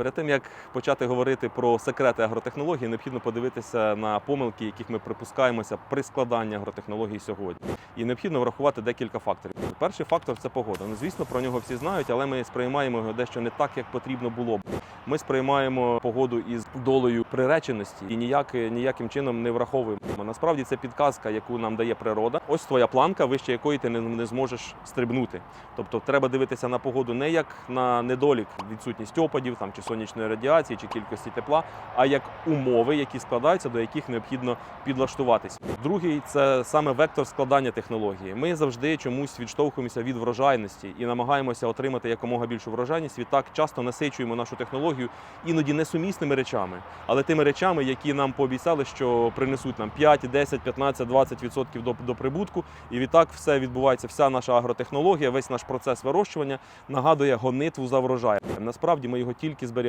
Перед тим як почати говорити про секрети агротехнології, необхідно подивитися на помилки, яких ми припускаємося при складанні агротехнологій сьогодні. І необхідно врахувати декілька факторів. Перший фактор це погода. Ну, звісно, про нього всі знають, але ми сприймаємо його дещо не так, як потрібно було б. Ми сприймаємо погоду із долею приреченості і ніяк, ніяким чином не враховуємо. Насправді це підказка, яку нам дає природа. Ось твоя планка, вище якої ти не зможеш стрибнути. Тобто треба дивитися на погоду не як на недолік, відсутність опадів там чи сонячної радіації, чи кількості тепла, а як умови, які складаються, до яких необхідно підлаштуватись. Другий це саме вектор складання технології. Ми завжди чомусь відштовхуємося від врожайності і намагаємося отримати якомога більшу врожайність. Відтак часто насичуємо нашу технологію іноді несумісними речами, але тими речами, які нам пообіцяли, що принесуть нам 5, 10, 15, 20% до, до прибутку. І відтак все відбувається. Вся наша агротехнологія, весь наш процес вирощування нагадує гонитву за врожаєм. Насправді ми його тільки зберігаємо.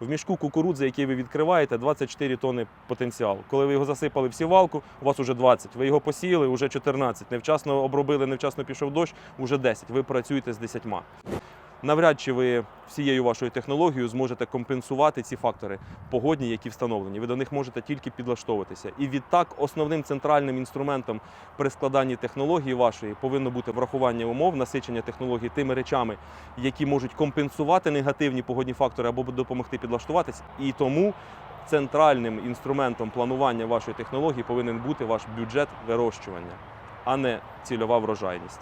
В мішку кукурудзи, який ви відкриваєте, 24 тонни потенціалу. Коли ви його засипали в сівалку, у вас уже 20. Ви його посіяли, уже 14. Невчасно обробили, невчасно пішов дощ, уже 10. Ви працюєте з 10. Навряд чи ви всією вашою технологією зможете компенсувати ці фактори погодні, які встановлені. Ви до них можете тільки підлаштовуватися. І відтак основним центральним інструментом при складанні технології вашої повинно бути врахування умов, насичення технології тими речами, які можуть компенсувати негативні погодні фактори або допомогти підлаштуватись. І тому центральним інструментом планування вашої технології повинен бути ваш бюджет вирощування, а не цільова врожайність.